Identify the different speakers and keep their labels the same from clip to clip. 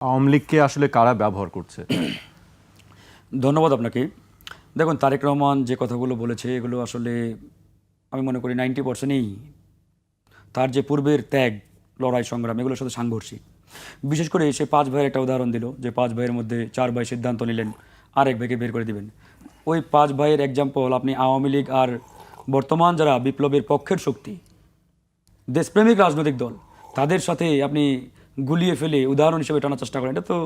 Speaker 1: আওয়ামী লীগকে আসলে কারা ব্যবহার করছে?
Speaker 2: ধন্যবাদ আপনাকে। দেখুন, তারেক রহমান যে কথাগুলো বলেছে, এগুলো আসলে আমি মনে করি নাইনটি পার্সেন্টই তার যে পূর্বের ত্যাগ, লড়াই, সংগ্রাম, এগুলোর সাথে সাংঘর্ষিক। বিশেষ করে সে পাঁচ ভাইয়ের একটা উদাহরণ দিল, যে পাঁচ ভাইয়ের মধ্যে চার ভাই সিদ্ধান্ত নিলেন আর এক ভাইকে বের করে দিবেন। ওই পাঁচ ভাইয়ের এক্সাম্পল আপনি আওয়ামী লীগ আর বর্তমান যারা বিপ্লবের পক্ষের শক্তি, দেশপ্রেমিক রাজনৈতিক দল, তাদের সাথে আপনি গুলিয়ে ফেলে, উদাহরণ হিসেবে টানার চেষ্টা করেন। এটা তো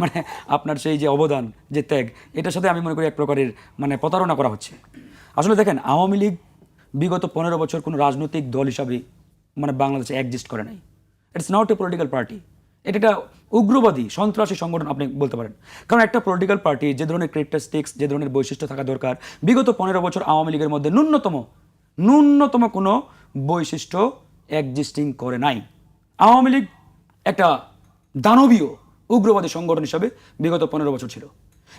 Speaker 2: মানে আপনার সেই যে অবদান, যে ত্যাগ, এটার সাথে আমি মনে করি এক প্রকারের মানে প্রতারণা করা হচ্ছে। আসলে দেখেন, আওয়ামী লীগ বিগত পনেরো বছর কোনো রাজনৈতিক দল হিসাবে মানে বাংলাদেশে এক্সিস্ট করে নাই। It's not a political party এটা একটা উগ্রবাদী, সন্ত্রাসী সংগঠন আপনি বলতে পারেন। কারণ একটা পলিটিক্যাল পার্টি যে ধরনের ক্যারেক্টারিস্টিক্স যে ধরনের বৈশিষ্ট্য থাকা দরকার, বিগত পনেরো বছর আওয়ামী লীগের মধ্যে ন্যূনতম ন্যূনতম কোনো বৈশিষ্ট্য এক্সিস্টিং করে নাই। আওয়ামী লীগ একটা দানবীয় উগ্রবাদী সংগঠন হিসাবে বিগত পনেরো বছর ছিল।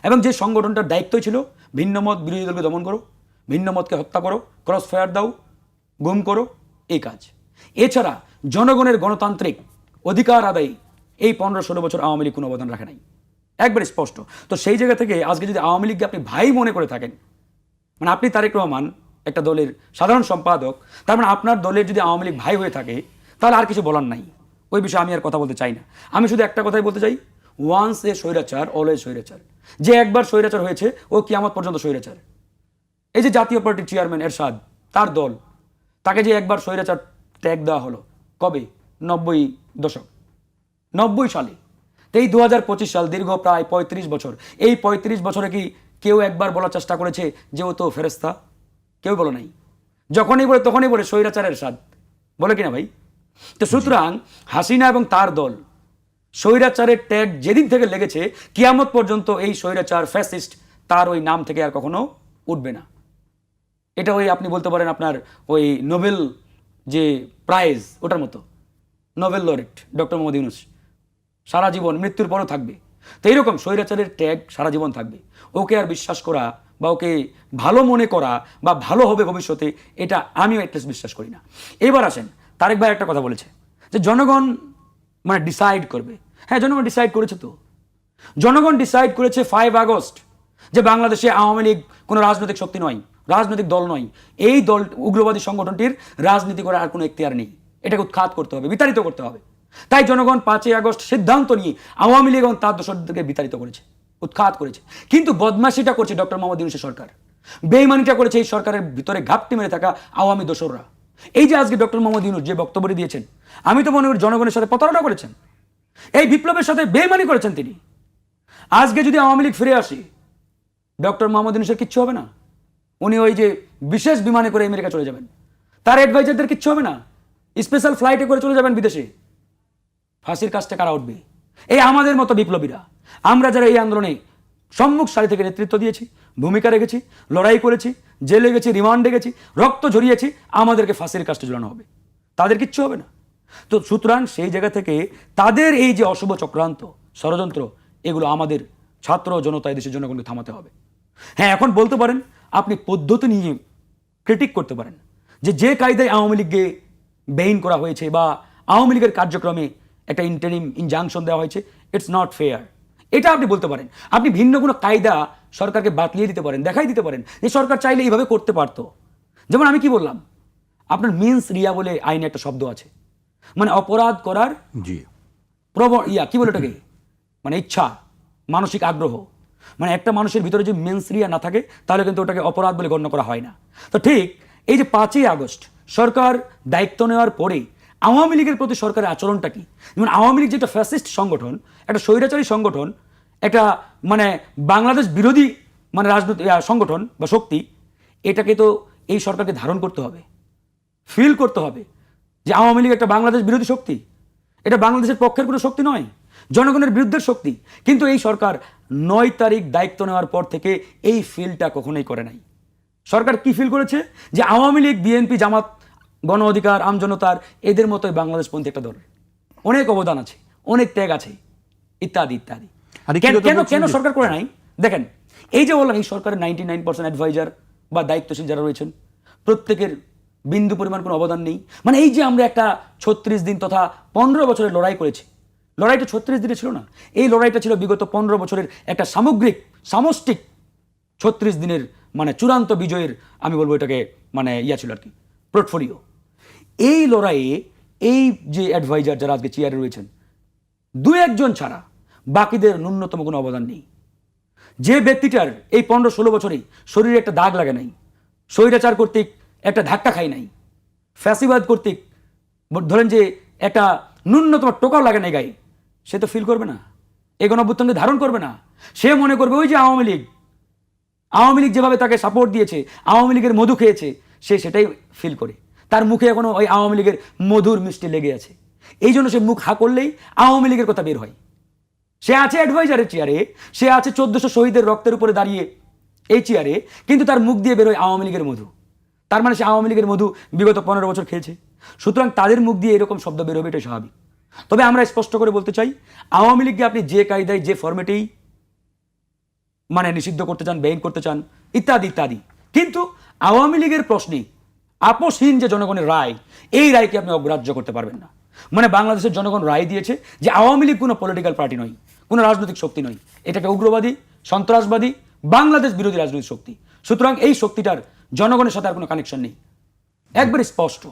Speaker 2: এবং যে সংগঠনটার দায়িত্বই ছিল ভিন্নমত বিরোধী দলকে দমন করো ভিন্নমতকে হত্যা করো ক্রস ফায়ার দাও, গুম করো, এই কাজ। এছাড়া জনগণের গণতান্ত্রিক অধিকার আদায় এই পনেরো ষোলো বছর আওয়ামী লীগ কোনো অবদান রাখে নাই। একবারে স্পষ্ট। তো সেই জায়গা থেকে আজকে যদি আওয়ামী লীগকে আপনি ভাই মনে করে থাকেন মানে আপনি তারেক রহমান একটা দলের সাধারণ সম্পাদক, তার মানে আপনার দলের যদি আওয়ামী লীগ ভাই হয়ে থাকে, তাহলে আর কিছু বলার নাই। ওই বিষয়ে আমি আর কথা বলতে চাই না। আমি শুধু একটা কথাই বলতে চাই। ওয়ান্স এ স্বৈরাচার অলওয়েজ স্বৈরাচার। যে একবার স্বৈরাচার হয়েছে, ও কিয়ামত পর্যন্ত স্বৈরাচার। এই যে জাতীয় পার্টির চেয়ারম্যান এরশাদ, তার দল, তাকে যে একবার স্বৈরাচার ট্যাগ দেওয়া হলো, কবে? নব্বই দশক। নব্বই সালে। এই দু হাজার পঁচিশ সাল, দীর্ঘ প্রায় পঁয়ত্রিশ বছর। এই পঁয়ত্রিশ বছরে কি কেউ একবার বলার চেষ্টা করেছে যে ও তো ফেরেস্তা কেউ বলো নাই। যখনই বলে, তখনই বলে স্বৈরাচারের স্বাদ বলে কিনা ভাই? তো সুতরাং হাসিনা এবং তার দল স্বৈরাচারের ট্যাগ যেদিন থেকে লেগেছে, কিয়ামত পর্যন্ত এই স্বৈরাচার ফ্যাসিস্ট তার ওই নাম থেকে আর কখনো উঠবে না। এটা ওই আপনি বলতে পারেন আপনার ওই নোবেল যে প্রাইজ, ওটার মতো। Nobel laureate, doctor Muhammad Yunus. সারা জীবন মৃত্যুর পরও থাকবে। তো এইরকম স্বৈরাচারের ট্যাগ সারা জীবন থাকবে। ওকে আর বিশ্বাস করা বা ওকে ভালো মনে করা বা ভালো হবে ভবিষ্যতে, এটা আমিও অ্যাটলিস্ট বিশ্বাস করি না। এবার আসেন তারেক ভাই একটা কথা বলেছে যে জনগণ মানে ডিসাইড করবে। হ্যাঁ জনগণ ডিসাইড করেছে তো। জনগণ ডিসাইড করেছে ফাইভ আগস্ট যে বাংলাদেশে আওয়ামী লীগ কোনো রাজনৈতিক শক্তি নয়, রাজনৈতিক দল নয়। এই দল, উগ্রবাদী সংগঠনটির রাজনীতি করার আর কোনো এখতিয়ার নেই। এটাকে উৎখাত করতে হবে, বিতাড়িত করতে হবে। তাই জনগণ পাঁচই আগস্ট সিদ্ধান্ত নিয়ে আওয়ামী লীগ এবং তার দোসরদেরকে বিতাড়িত করেছে, উৎখাত করেছে। কিন্তু বদমাশিটা করছে ডক্টর মোহাম্মদ ইউনুসের সরকার। বেইমানিটা করেছে এই সরকারের ভিতরে ঘাপটি মেরে থাকা আওয়ামী দোসররা। এই যে আজকে ডক্টর মোহাম্মদ ইউনুস যে বক্তব্যটি দিয়েছেন, আমি তো মনে করি জনগণের সাথে প্রতারণা করেছেন। এই বিপ্লবের সাথে বেইমানি করেছেন তিনি। আজকে যদি আওয়ামী লীগ ফিরে আসে, ডক্টর মোহাম্মদ ইউনুসের কিচ্ছু হবে না। উনি ওই যে বিশেষ বিমানে করে আমেরিকা চলে যাবেন। তার অ্যাডভাইজারদের কিচ্ছু হবে না। স্পেশাল ফ্লাইটে করে চলে যাবেন বিদেশে। ফাঁসির কাজটা কারা উঠবে? এই আমাদের মতো বিপ্লবীরা। আমরা যারা এই আন্দোলনে সম্মুখ সারি থেকে নেতৃত্ব দিয়েছি, ভূমিকা রেখেছি, লড়াই করেছি, জেলে গেছি, রিমান্ডে গেছি, রক্ত ঝরিয়েছি, আমাদেরকে ফাঁসির কাজটা ঝুলানো হবে। তাদের কিচ্ছু হবে না। তো সুতরাং সেই জায়গা থেকে তাদের এই যে অশুভ চক্রান্ত, ষড়যন্ত্র, এগুলো আমাদের ছাত্র জনতা দেশের জনগণকে থামাতে হবে। হ্যাঁ এখন বলতে পারেন, আপনি পদ্ধতি নিয়ে ক্রিটিক করতে পারেন যে যে কায়দায় আওয়ামী লীগকে বেইন করা হয়েছে বা আওয়ামী লীগের কার্যক্রমে একটা ইন্টারিম ইনজাংশন দেওয়া হয়েছে ইটস নট ফেয়ার এটা আপনি বলতে পারেন। আপনি ভিন্ন কোনো কায়দা সরকারকে বাতলিয়ে দিতে পারেন দেখাই দিতে পারেন যে সরকার চাইলে এইভাবে করতে পারতো। যেমন আমি কি বললাম? আপনার মিন্স রিয়া বলে আইনে একটা শব্দ আছে। মানে অপরাধ করার
Speaker 1: জি।
Speaker 2: প্রব ইয়া কি বলে ওটাকে? মানে ইচ্ছা মানসিক আগ্রহ। মানে একটা মানুষের ভিতরে যদি মেন্সরিয়া না থাকে তাহলে কিন্তু ওটাকে অপরাধ বলে গণ্য করা হয় না। তো ঠিক এই যে পাঁচই আগস্ট সরকার দায়িত্ব নেওয়ার পরে আওয়ামী লীগের প্রতি সরকারের আচরণটা কি? যেমন আওয়ামী লীগ যেটা ফ্যাসিস্ট সংগঠন একটা স্বৈরাচারী সংগঠন একটা মানে বাংলাদেশ বিরোধী মানে রাজনৈতিক সংগঠন বা শক্তি, এটাকে তো এই সরকারকে ধারণ করতে হবে ফিল করতে হবে যে আওয়ামী লীগ একটা বাংলাদেশ বিরোধী শক্তি। এটা বাংলাদেশের পক্ষের কোনো শক্তি নয়, জনগণের বিরুদ্ধের শক্তি। কিন্তু এই সরকার নয় তারিখ দায়িত্ব নেওয়ার পর থেকে এই ফিলটা কখনোই করে নাই। সরকার কি ফিল করেছে? যে আওয়ামী লীগ বিএনপি জামাত, গণ অধিকার আমজনতার এদের মতোই বাংলাদেশপন্থী একটা দল। অনেক অবদান আছে, অনেক ত্যাগ আছে, ইত্যাদি ইত্যাদি। কেন কেন সরকার করে নাই? দেখেন এই যে বললাম এই সরকারের নাইনটি নাইন পার্সেন্ট অ্যাডভাইজার বা দায়িত্বশীল যারা রয়েছেন প্রত্যেকের বিন্দু পরিমাণ কোনো অবদান নেই। মানে এই যে আমরা একটা ছত্রিশ দিন তথা পনেরো বছরের লড়াই করেছি লড়াইটা ছত্রিশ দিনে ছিল না। এই লড়াইটা ছিল বিগত পনেরো বছরের একটা সামগ্রিক সামষ্টিক ছত্রিশ দিনের মানে চূড়ান্ত বিজয়ের আমি বলব এটাকে মানে ইয়া ছিল আর কি পোর্টফোলিও এই লড়াইয়ে এই যে অ্যাডভাইজার যারা আজকে চেয়ারে রয়েছেন দু একজন ছাড়া বাকিদের ন্যূনতম কোনো অবদান নেই। যে ব্যক্তিটার এই পনেরো ষোলো বছরে শরীরে একটা দাগ লাগে নাই, স্বৈরাচার কর্তৃক একটা ধাক্কা খাই নাই, ফ্যাসিবাদ কর্তৃক ধরেন যে একটা ন্যূনতম টোকাও লাগে নাই গায়ে, সে তো ফিল করবে না এই গণঅভ্যুত্থানকে ধারণ করবে না, সে মনে করবে ওই যে আওয়ামী লীগ আওয়ামী লীগ যেভাবে তাকে সাপোর্ট দিয়েছে, আওয়ামী লীগের মধু খেয়েছে, সে সেটাই ফিল করে। তার মুখে এখনও ওই আওয়ামী লীগের মধুর মিষ্টি লেগে আছে। এই জন্য সে মুখ হা করলেই আওয়ামী লীগের কথা বের হয়। সে আছে অ্যাডভাইজারের চেয়ারে সে আছে চোদ্দশো শহীদের রক্তের উপরে দাঁড়িয়ে এই চেয়ারে কিন্তু তার মুখ দিয়ে বেরোয় আওয়ামী লীগের মধু। তার মানে সে আওয়ামী লীগের মধু বিগত পনেরো বছর খেয়েছে। সুতরাং তাদের মুখ দিয়ে এরকম শব্দ বেরোবে এটাই স্বাভাবিক। তবে আমরা স্পষ্ট করে বলতে চাই, আওয়ামী লীগকে আপনি যে কায়দায়, যে ফর্মেটেই মানে নিষিদ্ধ করতে চান, বেইন করতে চান, ইত্যাদি ইত্যাদি। কিন্তু আওয়ামী লীগের প্রশ্নে আপোষহীন যে জনগণের রায়, এই রায়কে আপনি অগ্রাহ্য করতে পারবেন না। মানে বাংলাদেশের জনগণ রায় দিয়েছে যে আওয়ামী লীগ কোনো পলিটিক্যাল পার্টি নয়। কোনো রাজনৈতিক শক্তি নয়। এটাকে উগ্রবাদী, সন্ত্রাসবাদী, বাংলাদেশ বিরোধী রাজনৈতিক শক্তি। সুতরাং এই শক্তিটার জনগণের সাথে আর কোনো কানেকশন নেই। একবারে স্পষ্ট।